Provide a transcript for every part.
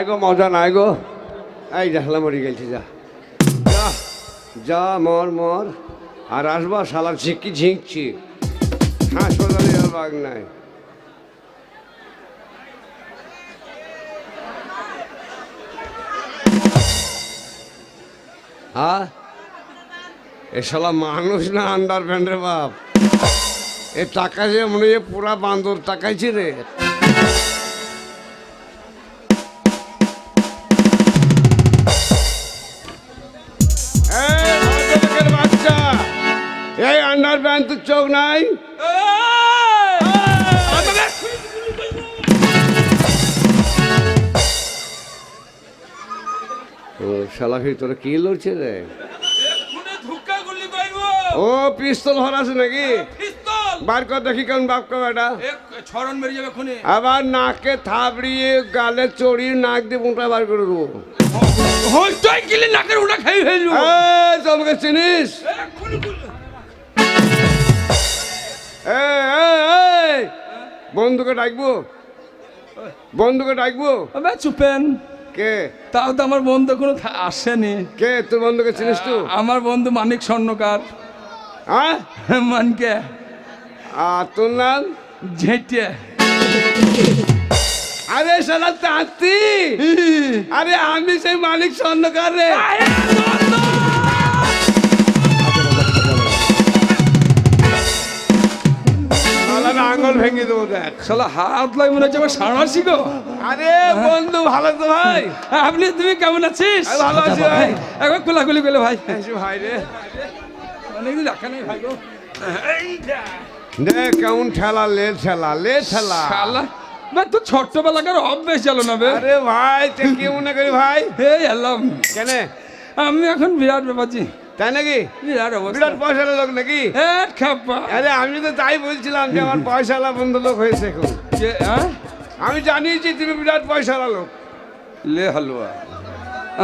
নাই গো মজা নাই গো এই দেখলা মরি গেছি যা। যা মর মর। আর আসবা শালার ঝিঁকি ঝিঁকছি। হাসপাতালে আর বাগ নাই। হ্যাঁ? এ শালা মানুষ না আন্ডার প্যান্ডের বাপ। এ টাকা যে মনে পুরা বান্দর টাকাইছে রে। তোর চোখ নাই ও শালা ভিতরে কি লড়ছে রে? ও পিস্তল ভরা নাকি? বার কর দেখি কেমন বাপ কা বেটা ছড়ন মেরে যাবে খুনে আবার নাকে থাবড়িয়ে গালে চড়িয়ে নাক দিয়ে মোটা বার করে দেবো। হইতই গিলে নাকের উড়া খাই ফেললু এই, তোমাকে চিনিস? বন্ধুকে ডাকবো? বন্ধুকে ডাকবো? চুপেন। কে? তাও তো আমার বন্ধু কোনো আসেনি। কে? তোর বন্ধুকে চিনিস তো? আমার বন্ধু মানিক স্বর্ণকার। হ্যাঁ মানকে। আর তোর নাম? ঝেঁটে আরে সালা তাঁতি! আরে আমি সেই মালিক স্বর্ণকার রে। শালার আঙুল ভেঙে দেবো দেখ। শালা হাত লাই মনে হচ্ছে আমার সাঁড়াশি গো আরে বন্ধু ভালো তো ভাই। আপনি তুমি কেমন আছিস? আমি ভালো আছি ভাই। একবার কোলাকুলি করলে ভাই। ভাই রে। অনেকদিন দেখা নেই ভাই গো। দেখ কেমন ঠেলা লে ঠেলা লে ঠেলা। শালা বে তো ছোট্টবেলাকার অভ্যেস চলো না বে? আরে ভাই তুই কি মনে করি ভাই? এই এলাম কেন? আমি এখন বিরাট ব্যাপারছি তাই নাকি? বিরাট বিরাট লোক নাকি? আরে আমি তো তাই বলছিলাম যে আমার পয়সালা বন্ধু লোক হয়েছে এখন হ্যাঁ? আমি জানিয়েছি তুমি বিরাট পয়সালা লোক। লে হালুয়া।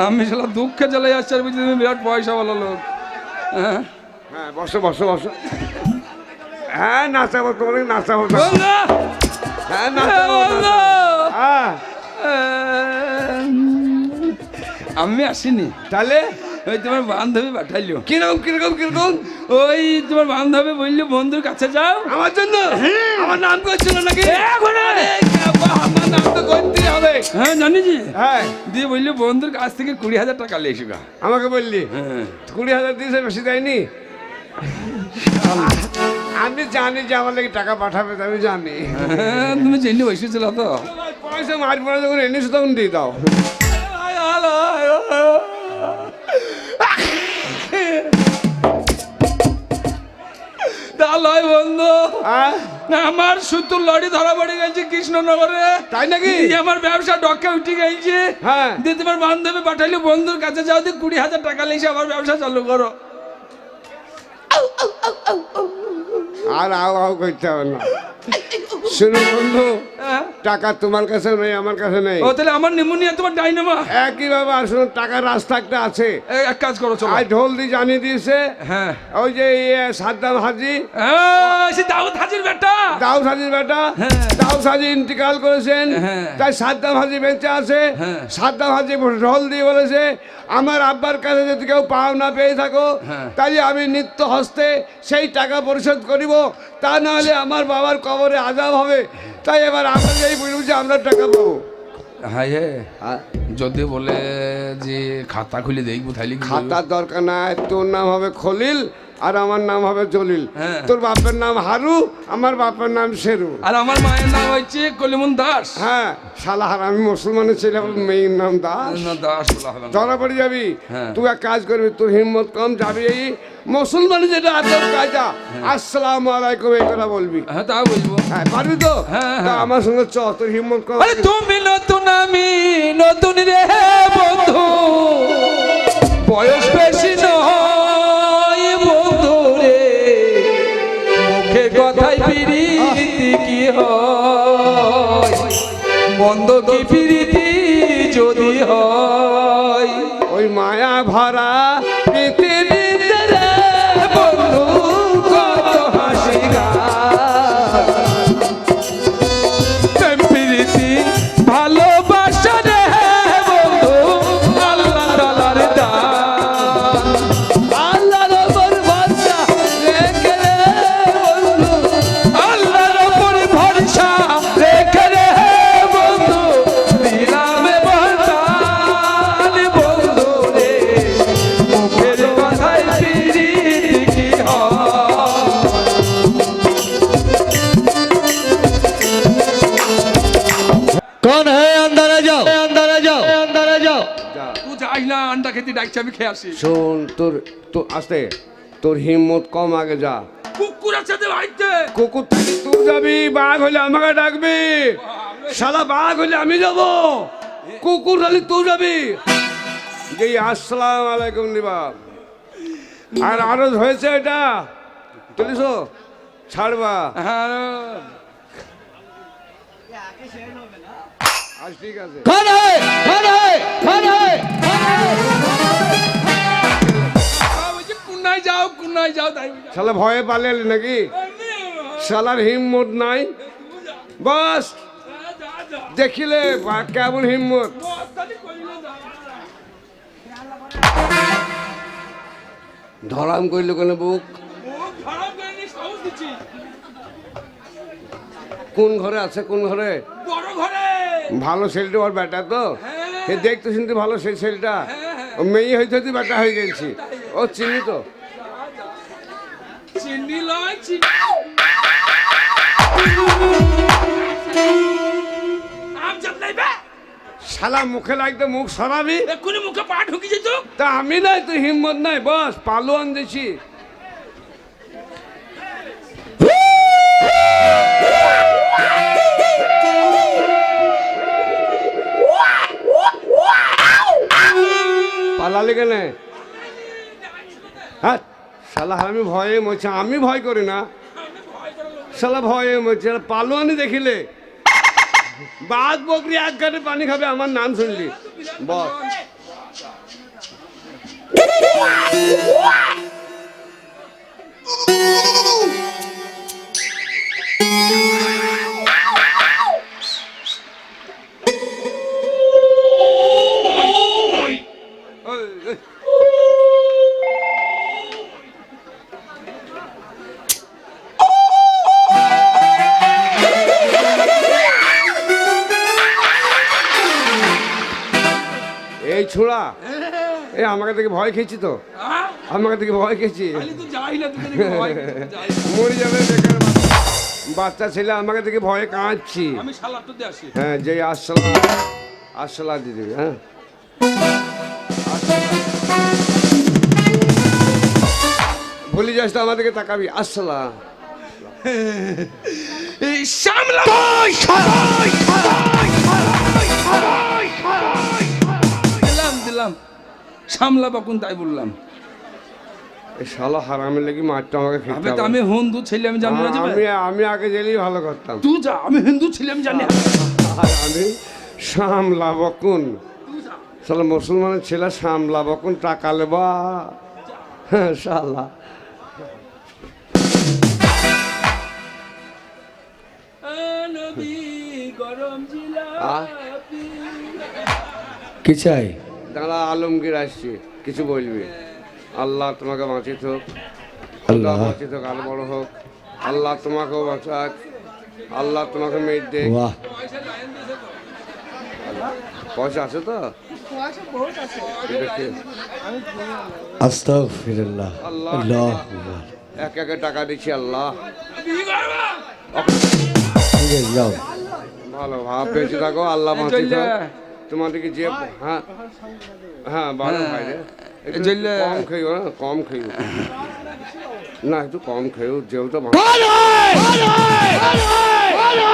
আমি শালা দুঃখে চলে যাচ্ছি আর তুমি বিরাট পয়সা বলো লোক। হ্যাঁ? হ্যাঁ বসো বসো বসো। হ্যাঁ নাচাবো তোমাকে নাচাবো। হ্যাঁ নাচাবো হ্যাঁ। আমি আসিনি। তাহলে? ওই তোমার বান্ধবী পাঠাইলো। কীরকম কীরকম কীরকম? ওই তোমার বান্ধবী বলল বন্ধুর কাছে যাও। আমার জন্য? আমার নাম করছিল নাকি? আমার নাম তো করতেই হবে। হ্যাঁ জানিছি হ্যাঁ। দিয়ে বলল বন্ধুর কাছ থেকে কুড়ি হাজার টাকা লেসু আমাকে বললি? হ্যাঁ। কুড়ি হাজার দিয়েছে বেশি দেয়নি? আমি জানি যে আমার লাগে টাকা পাঠাবে আমি জানি। হ্যাঁ, তুমি চিনি বসেছিল তো। পয়সা মারবো না যখন এনেছো তখন দিয়ে দাও। তা লয় বন্ধু আহ, আমার সুতুর লড়ি ধরা পড়ে গেছে কৃষ্ণনগরে। তাই নাকি? আমার ব্যবসা ডকে উঠে গেছে। হ্যাঁ। দিয়ে তোমার বান্ধবী পাঠাইলো বন্ধুর কাছে যাও দিয়ে কুড়ি হাজার টাকা লেগেছে আমার ব্যবসা চালু করো। আর আও আও করতে হবে না। শুনো বন্ধু হ্যাঁ? টাকা তোমার কাছে নেই আমার কাছে নেই। ও তাহলে আমার নিমোনিয়া তোমার ডাইনামা। একই টাকার রাস্তা একটা আছে এক কাজ করো চলো। আজ ঢোল দিয়ে জানিয়ে দিয়েছে হ্যাঁ। ওই যে সাদ্দাম হাজি। দাউদ হাজির বেটা। দাউদ হাজির বেটা। হ্যাঁ। দাউদ হাজি ইন্তিকাল করেছেন। হ্যাঁ। তাই সাদ্দাম হাজি বেঁচে আছে। সাদ্দাম হাজি ঢোল দিয়ে বলেছে আমার আব্বার কাছে যদি কেউ পাও না পেয়ে থাকো। তাই আমি নিত্য হস্তে সেই টাকা পরিশোধ করিব। তা নাহলে আমার বাবার কবরে আজাব হবে। তাই এবার আমরা যাই বলব যে আমরা টাকা পাবো। হ্যাঁ হ্যাঁ যদি বলে যে খাতা খুলে দেখব তাহলে খাতার দরকার নাই তোর নাম হবে খলিল। আর আমার নাম হবে জলিল। হ্যাঁ। তোর বাপের নাম হারু আমার বাপের নাম শেরু। আর আমার মায়ের নাম হচ্ছে কলিমন দাস। হ্যাঁ শালাহার আমি মুসলমানের ছেলে মেয়ের নাম দাস। দাস না। ধরা পড়ে যাবি। হ্যাঁ। তুই এক কাজ করবি তোর হিম্মত কম যাবি এই মুসলমানের যেটা আদব কায়দা। আসসালামু আলাইকুম এই কথা বলবি। হ্যাঁ তা বলব। হ্যাঁ পারবি তো? হ্যাঁ, হ্যাঁ। আমার সঙ্গে চ তোর হিম্মত কম আরে তুমি নতুন আমি নতুন রে বন্ধু। বয়স বেশি বন্ধ কি প্রীতি আমি খেয়ে আসি। শোন তোর তো আস্তে তোর হিম্মত কম আগে যা। সাথে ভাইতে কুকুর থাকলে তুই যাবি বাঘ হলে আমাকে ডাকবি। শালা বাঘ হলে আমি যাব। কুকুর হলে তুই যাবি। আসসালাম আলাইকুম নিবা আর আরও হয়েছে এটা। তুলিস ছাড়বা। হ্যাঁ। আজ ঠিক আছে। নাই যাও নাই যাও তাই শালা ভয়ে পালে নাকি? শালার হিম্মত নাই। বাস দেখিলে কেমন হিম্মত। ধরাম করিল কেন বুক? কোন ঘরে আছে কোন ঘরে? ভালো ছেলেটা ওর বেটা তো? হ্যাঁ। দেখতে শুনতে ভালো সেই ছেলেটা? হ্যাঁ, হ্যাঁ। মেয়ে হইতে হইতে বেটা হয়ে গেছি। ও চিনি তো? চিনি লয় চিনি নাই বে শালা মুখে লাগতে মুখ সরাবি এক্ষুনি মুখে পা ঢুকি যেত তা আমি নাই তো হিম্মত নাই বস পালোয়ান দিছি পালালি কেন হ্যাঁ শালা আমি ভয়ে মরছি, আমি ভয় করি না। শালা ভয়ে মরছি পালোয়ানি দেখিলে। বাঘ, বকরি, এক গাড়ি পানি খাবে, আমার নাম শুনলি। বস এ আমাকে দেখে ভয় খেয়েছি তো। হ্যাঁ? আমাকে দেখে ভয় খেয়েছি। মরে যাবে বেকার বাচ্চা। বাচ্চা ছেলে আমাকে দেখে ভয়ে কাঁদছি। হ্যাঁ যে আসসালাম আসসালাম দিদি হ্যাঁ। ভুলে যাস তো আমাদেরকে তাকাবি। আসসালাম এই দিলাম দিলাম। সামলা বাকুন তাই বললাম। এই শালা হারামের লেগে মারটা আমাকে খেতে তো হবে। আমি হিন্দু ছেলে আমি জানি না আমি আমি আগে গেলেই ভালো করতাম। তুই যা আমি হিন্দু ছেলে আমি জানি। আর আমি সামলা বকুন শালা মুসলমানের ছেলে সামলা বকুন টাকা লেবা। হ্যাঁ শালা। কি চাই? দাঁড়া আলমগীর আসছি কিছু বলবি? আল্লাহ তোমাকে বাঁচিত হোক আল্লাহ। বাঁচিত হোক আরও বড় হোক। আল্লাহ তোমাকেও বাঁচাক। আল্লাহ তোমাকে মেয়ে দে পয়সা আছে তো। আল্লাহ। এক একে টাকা দিচ্ছি আল্লাহ। ভালো ভাব বেঁচে থাকো আল্লাহ। হোক তোমাদেরকে যে হ্যাঁ হ্যাঁ ভালো ভাই রে কম খেয়েও হ্যাঁ কম খেয়েও। না একটু কম খেয়েও যেহেতু ভালো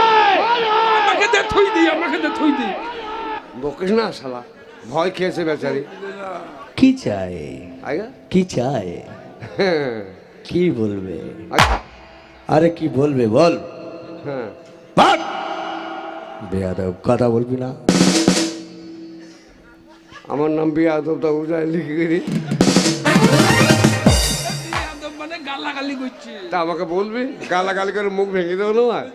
আমাকে দে থুই দি আমাকে দে থুই দি। বকিস না শালা। ভয় খেয়েছে বেচারি। কি চাই আগে কি চাই হ্যাঁ। কি বলবে? আচ্ছা, আরে কি বলবে বল। হ্যাঁ। বেয়াদব কথা বলবি না। আমার নাম বিয়া তো উজায় লিখে তা আমাকে বলবি? গালাগালি করে মুখ ভেঙে দেবো না? আর?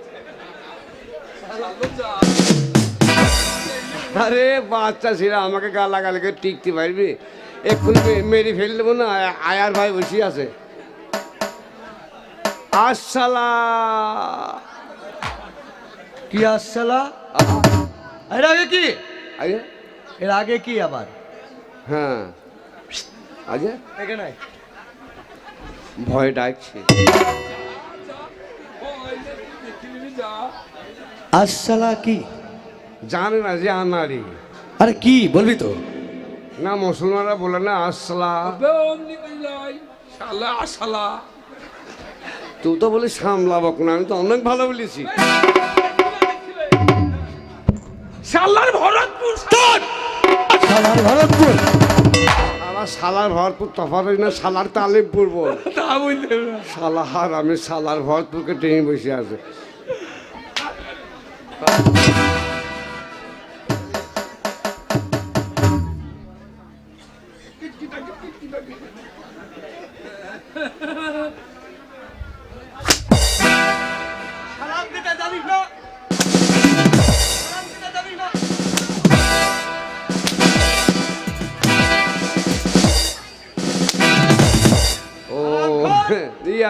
আরে বাচ্চা ছিল, আমাকে গালাগালি করে টিকতে পারবি? এক্ষুনি মেরে ফেল দেবো না, আয়ার ভাই বসে আছে। আসসালা। কি আসসালা? এর আগে কি? আগে? এর আগে কি আবার? হ্যাঁ। আগে? এখানে ভয় ডাকছে। যা আসসালা কি? জানে না যে আনারি আরে কি? বলবি তো। না মুসলমানরা বলে না আসলা শালা তুই তো বলি সামলাবক না আমি তো অনেক ভালো বলেছি। শালার ভরতপুর সালার ভরতপুর। আমার শালার ভরপুর তফাৎ হয় না শালার তালিমপুর বল। তা বলতে না। শালাহার আমি শালার ভরপুরকে টেনে বসে আছে।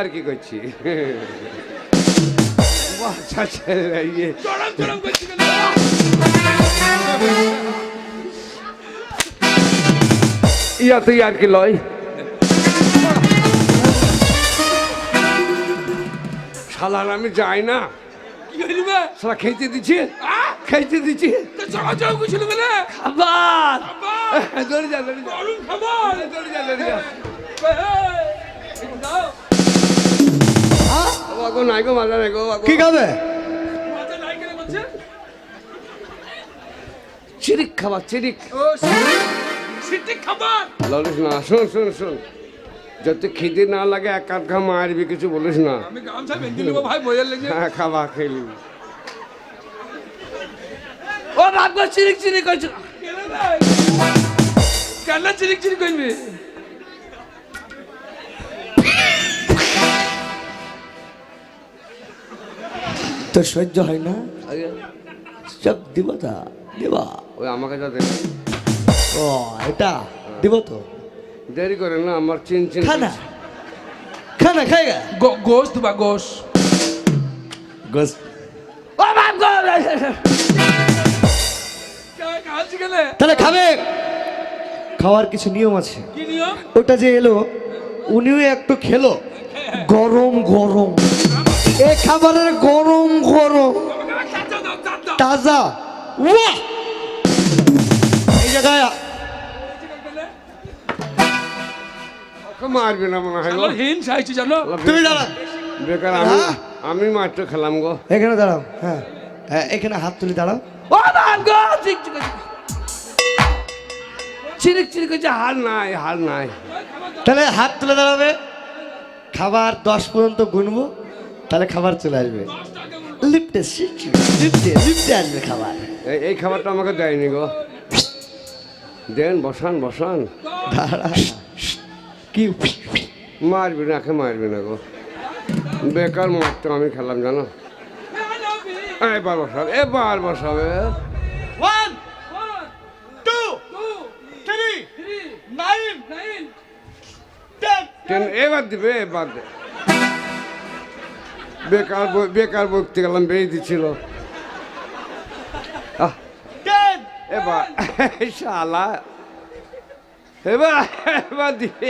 আর কি করছি ইয়ে ইয়া তুই আর কি লয় শালার আমি যাই না শালা খেতে দিচ্ছি খেতে দিচ্ছি তো চড়া কি খাবে? চিরিক খাবার চিরিক। ও সিটি খাবার? ললিস না শোন শোন শোন। যদি খিদে না লাগে এক আধ ঘা মারবি কিছু বলিস না। হ্যাঁ খাবা খেলি ও বাগো চিরিক চিরিক করছে। কেন চিরিক চিরিক করবি? তোর সহ্য হয় না। সব দিব তা দিবা। ওই আমাকে যাতে ও এটা দিব তো? দেরি করে না আমার চিন চিন খানা খানা খাইগা গো- গোস্ত বা গোস গোস ও খাচ্ছি কেন? তাহলে খাবে? খাওয়ার কিছু নিয়ম আছে। ওটা যে এলো উনিও একটু খেলো। গরম গরম। এ খাবারের গরম গরম। তাজা। ওয়া এই জায়গায় মারবি না মনে হয় গো। হিন চাইছি জানো। তুমি দাঁড়া বেকার আমি হ্যাঁ? আমি মাত্র খেলাম গো। এখানে দাঁড়াও হ্যাঁ। হ্যাঁ এখানে হাত তুলে দাঁড়াও। ও বাগো চিক চিক চিরিক চিরিক করছে হার নাই হার নাই। তাহলে হাত তুলে দাঁড়াবে। খাবার দশ পর্যন্ত গুনবো। তাহলে খাবার চলে আসবে। লিফটে লিফটে লিফটে আসবে খাবার। এই এই খাবারটা আমাকে দেয়নি গো। দেন বসান বসান। দাঁড়া। কি মারবি না কে মারবি না গো। বেকার মারতো আমি খেলাম জানো? এবার বসাবে এবার বসাবে। One two three nine ten ten এবার দিবে এবার দে। বেকার বেকার বকতে গেলাম বেরিয়ে দিচ্ছিল এবার শালা। এবার এবার দিবে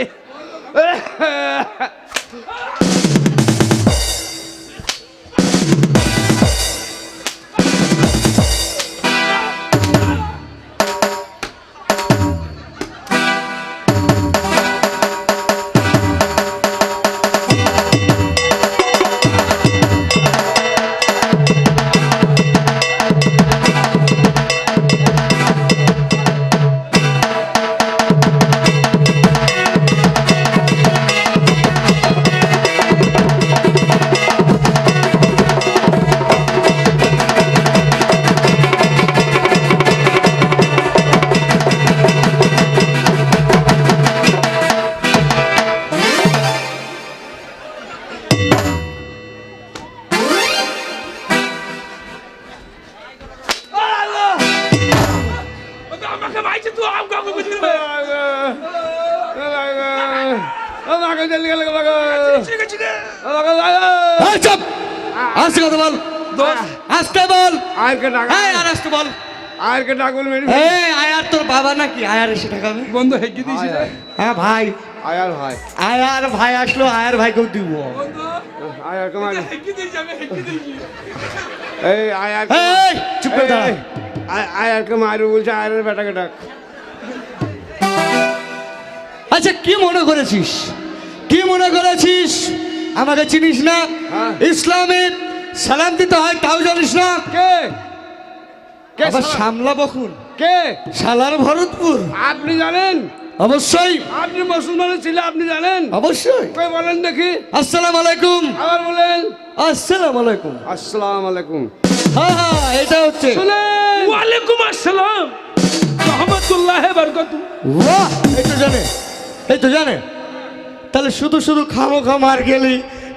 আর কে টাকা মেরি এই আয়ার তোর বাবা নাকি? আয়ার এসে টাকাবে বন্ধু হেগি দিছি হ্যাঁ ভাই। আয়ার ভাই। আয়ার ভাই আসলো আয়ার ভাইকেও দিব। বন্ধু আয়ার কে মারি হেগি দিছি আমি হেগি দিছি এই আয়ার এই চুপ করে দাঁড়া। আয়ার কে মারি বলছে আয়ারের বেটাকে ডাক। আচ্ছা কি মনে করেছিস? কি মনে করেছিস? আমাকে চিনিস না? হ্যাঁ। ইসলামের সালাম দিতে হয় তাও জানিস না? কে? আবার সামলা বকুন কে? সালার ভরতপুর। আপনি জানেন? অবশ্যই। আপনি মুসলমানের ছিল আপনি জানেন? অবশ্যই। কে বলেন দেখি? আসসালাম আলাইকুম আবার বলেন। আসসালাম আলাইকুম আসসালাম আলাইকুম হ্যাঁ হ্যাঁ এটা হচ্ছে। শুনেন। ওয়ালাইকুম আসসালাম। রহমতুল্লাহ বরকত। বাহ এই তো জানে এই তো জানে। তাহলে শুধু শুধু খামো খাম আর গেলি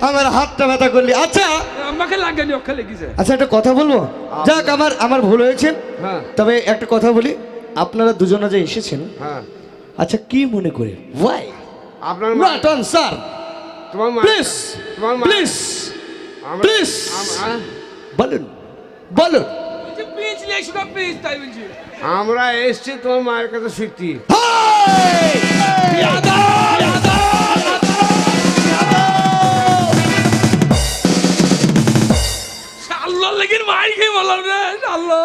আমার হাতটা ব্যথা করলি। আচ্ছা আমাকে লাগেনি ওকে লেগেছে আচ্ছা একটা কথা বলব? যাক আমার আমার ভুল হয়েছে। হ্যাঁ। তবে একটা কথা বলি আপনারা দুজনে যে এসেছেন হ্যাঁ। আচ্ছা কি মনে করে? ওয়াই আপনার মা নট অন স্যার তোমার প্লিজ তোমার প্লিজ হ্যাঁ? বলুন বলুন। আমরা এসছি তোমার মায়ের কাছে শিখতি একদিন মায়ের খেয়ে বললাম রে শাল্লো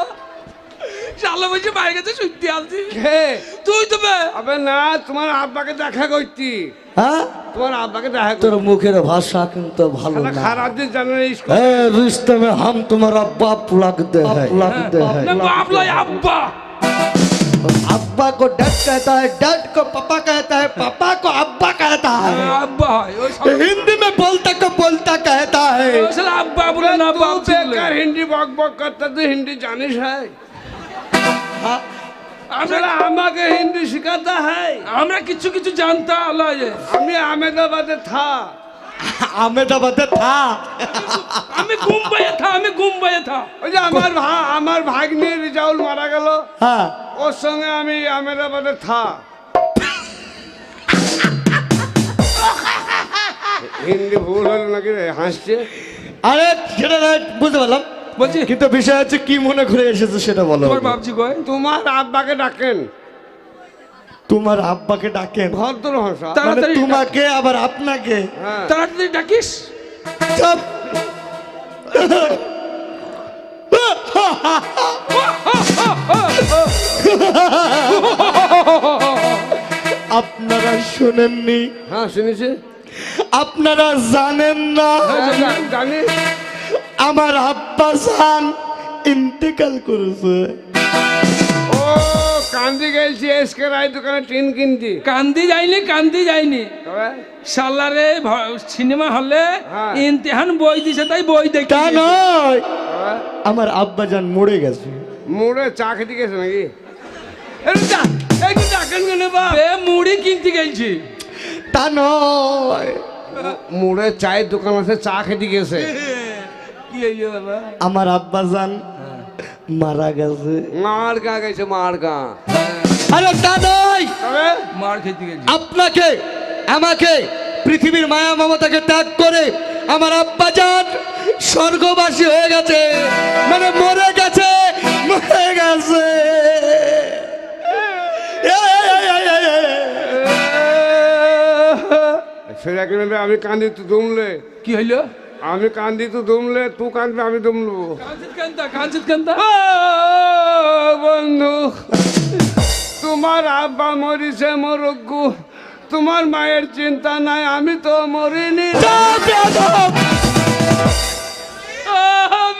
শাল্লো বলছে মায়ের কাছে শুনতে আলছি তুই তো আবে না তোমার আব্বাকে দেখা করতি হ্যাঁ? তোমার আব্বাকে দেখা তোর মুখের ভাষা কিন্তু ভালো না। খারাপ যে জানেন হ্যাঁ রুস্তমে হাম তোমার আব্বা পুলাক দে হ্যাঁ। পুলাক দে হ্যাঁ। আব্বা। বাবলাই আব্বা अब्बा को डैड कहता है डैड को पापा कहता है पापा को अब्बा कहता है আব্বা হয় ওই সব- हिंदी में बोलता को बोलता कहता है ওই শালা আব্বা বলে না तू বাপ ছিল बेकार हिंदी बक बक करता तू हिंदी जानिस है আমরা আমরা আমাকে হিন্দি শিখাতা है আমরা কিছু কিছু জানতাম আল্লাহ যে আমি আহমেদাবাদে থা। আমি মুম্বাইয়ে থা আমি মুম্বাইয়ে থা। ওই যে আমার আমার ভাগ্নে রিজাউল মারা গেল। হ্যাঁ। ওর সঙ্গে আমি আহমেদাবাদে থা। হিন্দি ভুল হলো নাকি রে? হাসছে? আরে সেটা বুঝতে পারলাম। বলছি। কিন্তু বিষয় হচ্ছে কি মনে করে এসেছে সেটা বলো। তোমার বাপজি কয়? তোমার আব্বাকে ডাকেন। তোমার আব্বাকে ডাকেন। ভদ্র ভাষা। মানে তাড়াতাড়ি তোমাকে আবার আপনাকে। হ্যাঁ। তাড়াতাড়ি ডাকিস। আপনারা শোনেননি? হ্যাঁ শুনেছি। আপনারা জানেন না? হ্যাঁ, জানি। আমার আব্বা জান ইন্তেকাল করেছে। ও। কান্দি গেছি এসকে রায় দোকানে টিন কিনছি কান্দি যাইনি কান্দি যাইনি। সালারে সিনেমা হলে হ্যাঁ। ইমতিহান বই দিছে তাই বই দেখি তা নয়। আমার আব্বা জান মরে গেছে। মুড়ে চা খেতে গেছে নাকি? মুড়ি কিনতে গেছি তা নয়। মুড়ে চায়ের দোকান আছে চা খেতে গেছে। আমার আব্বা জান মারা গেছে। মার গা গেছে মার গা আরে তা নয়। মার খেতে গেছি। আপনাকে আমাকে পৃথিবীর মায়া মমতাকে ত্যাগ করে আমার আব্বা যান স্বর্গবাসী হয়ে গেছে। মানে মরে গেছে মরে গেছে। সেটা আমি কান্দি তুই দুমলে কি হইল? আমি কান্দি তো দুমলে তুই কান্দবি আমি দুমলু কাঞ্চিত কান্তা কাঞ্চিত কান্তা। ও বন্ধু তোমার আব্বা মরিছে মরগ্গু তোমার মায়ের চিন্তা নাই আমি তো মরিনি।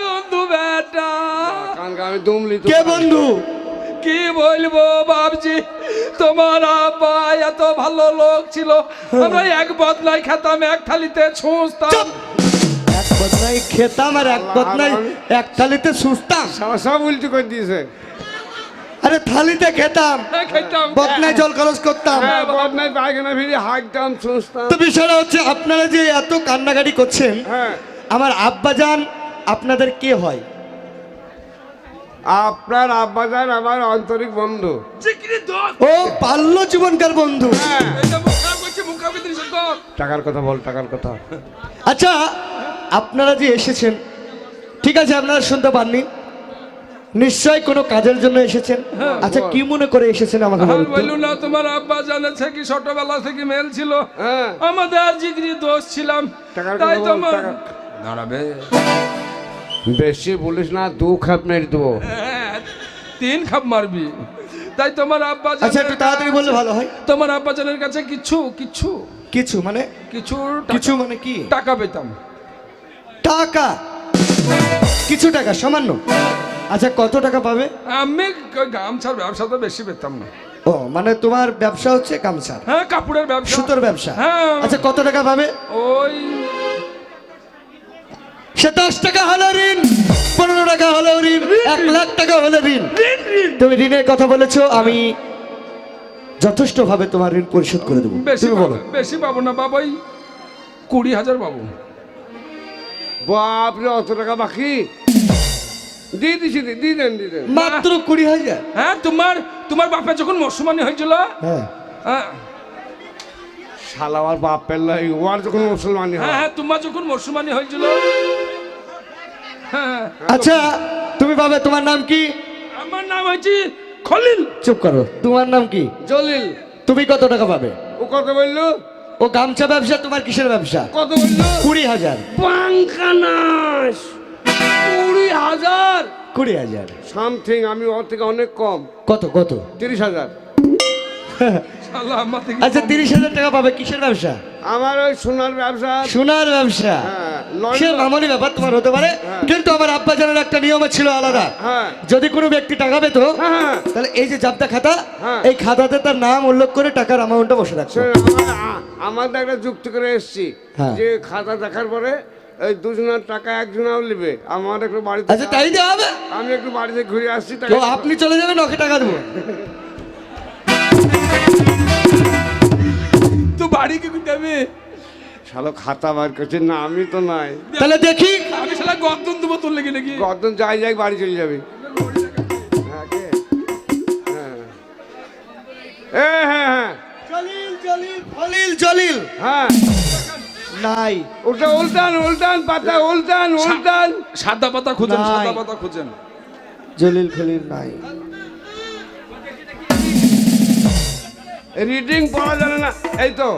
বন্ধু বেটা। আমি দুমলি তো কে বন্ধু? কি বলব বাবজি তোমার আব্বা এত ভালো লোক ছিল। আমরা এক বদলাই খেতাম এক থালিতে ছুঁচতাম। বদনাই খেতাম আর এক বদনাই এক থালিতে সুস্তাম। সব উল্টি করে দিয়েছে। আরে থালিতে খেতাম খেতাম। বদনাই জল খরচ করতাম। হ্যাঁ বদনাই পায়খানা ফিরে হাঁকতাম তো বিষয়টা হচ্ছে আপনারা যে এত কান্নাকাটি করছেন হ্যাঁ। আমার আব্বা যান আপনাদের কে হয়? আপনার আব্বাজান আমার আন্তরিক বন্ধু। ও বাল্য জীবনকার বন্ধু। হ্যাঁ। টাকার কথা বল টাকার কথা। আচ্ছা আপনারা যে এসেছেন ঠিক আছে আপনারা শুনতে পাননি। নিশ্চয় কোনো কাজের জন্য এসেছেন। আচ্ছা কি মনে করে এসেছেন আমাকে বলুন না তোমার আব্বা জানেছে কি ছোটবেলা থেকে মেল ছিল? হ্যাঁ। আমাদের জিগরি দোষ ছিলাম। তাই তোমার দাঁড়াবে বেশি বলিস না দু খাপ মেরে দেবো। হ্যাঁ, তিন খাপ মারবি। তাই তোমার আব্বা আচ্ছা একটু তাড়াতাড়ি বললে ভালো হয়। তোমার আব্বা জানের কাছে কিছু কিছু। কিছু মানে? কিছু কিছু মানে কি? টাকা পেতাম। টাকা? কিছু টাকা সামান্য। আচ্ছা কত টাকা পাবে? আমি গামছার ব্যবসা তো বেশি পেতাম না। ও মানে তোমার ব্যবসা হচ্ছে গামছার? হ্যাঁ কাপড়ের ব্যবসা। সুতোর ব্যবসা? হ্যাঁ। আচ্ছা কত টাকা পাবে? ওই সে দশ টাকা হলো ঋণ পনেরো টাকা হলো ঋণ এক লাখ টাকা হলো ঋণ। তুমি ঋণের কথা বলেছ আমি যথেষ্ট ভাবে তোমার ঋণ পরিশোধ করে দেবো। বেশি তুমি বলো। পাবো- বেশি পাবো না বাবাই। কুড়ি হাজার পাবো। বাপরে অত টাকা বাকি? দিয়ে দিছি দি- দিয়ে দেন দিয়ে দেন। মাত্র কুড়ি হাজার? হ্যাঁ তোমার তোমার বাপের যখন মরসুমানি হয়েছিল হ্যাঁ। হ্যাঁ। শালা আমার বাপ পেল্লাই ওর যখন মুসলমানি হ্যাঁ। হ্যাঁ তোমার যখন মরসুমানি হয়েছিল হ্যাঁ আচ্ছা তুমি পাবে তোমার নাম কি? আমার নাম হয়েছে খলিল। চুপ করো তোমার নাম কি? জলিল। তুমি কত টাকা পাবে? ও কত বলল? ও গামছা ব্যবসা তোমার কিসের ব্যবসা? কত বলল? কুড়ি হাজার। পাঙ্কানাস কুড়ি হাজার। কুড়ি হাজার। সামথিং আমি ওর থেকে অনেক কম। কত কত? তিরিশ হাজার। আচ্ছা তিরিশ হাজার টাকা পাবে কিসের ব্যবসা? আমার ওই সোনার ব্যবসা। সোনার ব্যবসা? হ্যাঁ সে মামুলি ব্যাপার তোমার হতে পারে? হ্যাঁ। কিন্তু আমার আব্বা জানার একটা নিয়ম ছিল আলাদা। হ্যাঁ। যদি কোনো ব্যক্তি টাকা পেত হ্যাঁ তাহলে এই যে জাবদা খাতা হ্যাঁ। এই খাতাতে তার নাম উল্লেখ করে টাকার অ্যামাউন্টটা বসে রাখছো আমাদের একটা যুক্তি করে এসছি। যে খাতা দেখার পরে এই দুজনের টাকা একজনাও নেবে আমার একটু বাড়িতে আচ্ছা তাই দেওয়া হবে? আমি একটু বাড়িতে ঘুরে আসছি তো আপনি চলে যাবেন ওকে টাকা দেবো। বাড়ি কি শালো খাতা বার করছে না আমি তো নাই। তাহলে দেখি আমি গর্দন দেবো তোর লেগে নাকি? কতদিন যাই যাই বাড়ি চলে যাবে। হ্যাঁ, হ্যাঁ। হ্যাঁ হ্যাঁ। জলিল জলিল খলিল জলিল হ্যাঁ। নাই। ওটা উল্টান উল্টান পাতা উল্টান উল্টান। সাদা পাতা খুঁজেন। সাদা পাতা খুঁজেন। জলিল খলিল নাই। রিডিং পড়া জানে না। এই তো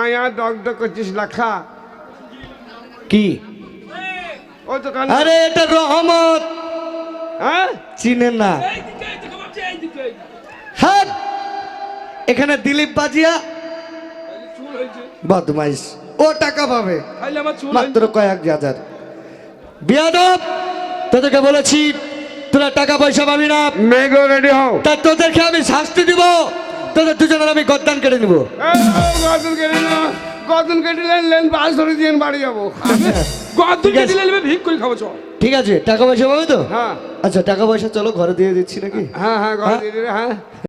আয়া ডক ডক করছিস লেখা। কি? ওই তো কান আরে এটা রহমত। হ্যাঁ? চিনে না। হ্যাঁ এখানে দিলীপ বাজিয়া। বদমাইশ। ও টাকা পাবে। খাইলে আমার চুল মাত্র কয়েক হাজার। বিয়াদব তোদেরকে বলেছি তোরা টাকা পয়সা পাবি না। মেঘো রেডি হও। তা তোদেরকে আমি শাস্তি দিব। তোদের দুজনের আমি গদ্দান কেটে নিবো। গর্দন কেটে না। গর্দন কেটে লেন বাস ধরে দিয়ে বাড়ি যাব। গর্দন কেটে নেবে ভিক করে খাব চল। ঠিক আছে টাকা পয়সা পাবে তো? হ্যাঁ। আচ্ছা টাকা পয়সা চলো ঘরে দিয়ে দিচ্ছি নাকি? হ্যাঁ হ্যাঁ ঘরে দিয়ে দিলে, হ্যাঁ।